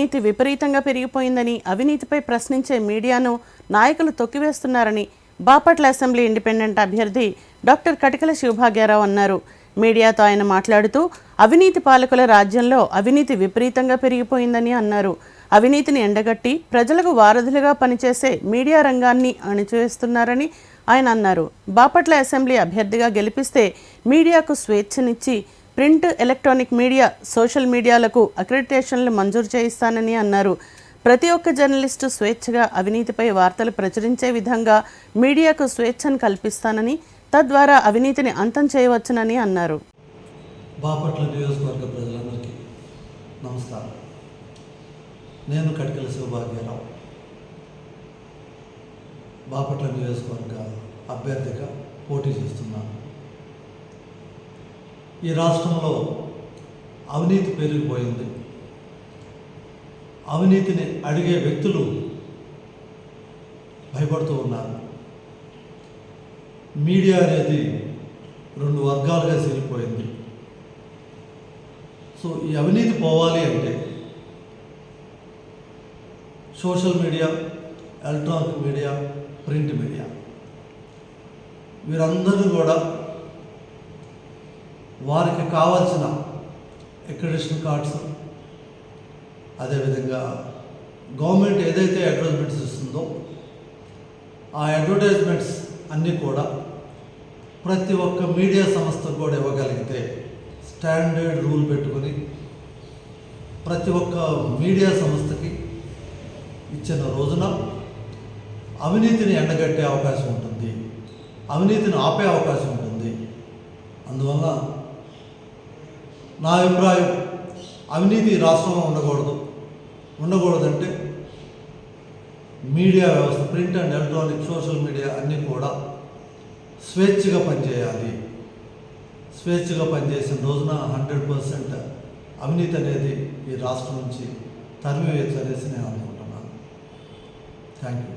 అవినీతి విపరీతంగా పెరిగిపోయిందని అవినీతిపై ప్రశ్నించే మీడియాను నాయకులు తొక్కివేస్తున్నారని బాపట్ల అసెంబ్లీ ఇండిపెండెంట్ అభ్యర్థి డాక్టర్ కటికల శివభాగ్యారావు అన్నారు. మీడియాతో ఆయన మాట్లాడుతూ అవినీతి పాలకుల రాజ్యంలో అవినీతి విపరీతంగా పెరిగిపోయిందని అన్నారు. అవినీతిని ఎండగట్టి ప్రజలకు వారధులుగా పనిచేసే మీడియా రంగాన్ని అణిచివేస్తున్నారని ఆయన అన్నారు. బాపట్ల అసెంబ్లీ అభ్యర్థిగా గెలిపిస్తే మీడియాకు స్వేచ్ఛనిచ్చి ప్రింట్ ఎలక్ట్రానిక్ మీడియా సోషల్ మీడియాలకు అక్రిడిటేషన్లు మంజూరు చేయిస్తానని అన్నారు. ప్రతి ఒక్క జర్నలిస్టు స్వేచ్ఛగా అవినీతిపై వార్తలు ప్రచురించే విధంగా మీడియాకు స్వేచ్ఛను కల్పిస్తానని తద్వారా అవినీతిని అంతం చేయవచ్చునని అన్నారు. బాపట్ల నియోజకవర్గ ప్రజలందరికీ నమస్కారం. నేను కటికల శివభాగ్యరావు బాపట్ల నియోజకవర్గ అభ్యర్థిగా పోటీ చేస్తున్నాను. ఈ రాష్ట్రంలో అవినీతి పెరిగిపోయింది. అవినీతిని అడిగే వ్యక్తులు భయపడుతూ ఉన్నారు. మీడియా అనేది రెండు వర్గాలుగా చేరిపోయింది సో ఈ అవినీతి పోవాలి అంటే social media electronic media print media వీరందరూ కూడా వారికి కావాల్సిన అక్రిడిషన్ కార్డ్స్ అదేవిధంగా గవర్నమెంట్ ఏదైతే అడ్వర్టైజ్మెంట్స్ ఇస్తుందో ఆ అడ్వర్టైజ్మెంట్స్ అన్నీ కూడా ప్రతి ఒక్క మీడియా సంస్థకు కూడా ఇవ్వగలిగితే స్టాండర్డ్ రూల్ పెట్టుకొని ప్రతి ఒక్క మీడియా సంస్థకి ఇచ్చిన రోజున అవినీతిని ఎండగట్టే అవకాశం ఉంటుంది. అవినీతిని ఆపే అవకాశం ఉంటుంది. అందువల్ల నా అభిప్రాయం అవినీతి రాష్ట్రంలో ఉండకూడదు. ఉండకూడదంటే మీడియా వ్యవస్థ print and electronic social media అన్నీ కూడా స్వేచ్ఛగా పనిచేయాలి. స్వేచ్ఛగా పనిచేసిన రోజున హండ్రెడ్ పర్సెంట్ అవినీతి అనేది ఈ రాష్ట్రం నుంచి తరిమివేయచ్చు అనేసి నేను అనుకుంటున్నాను. Thank you.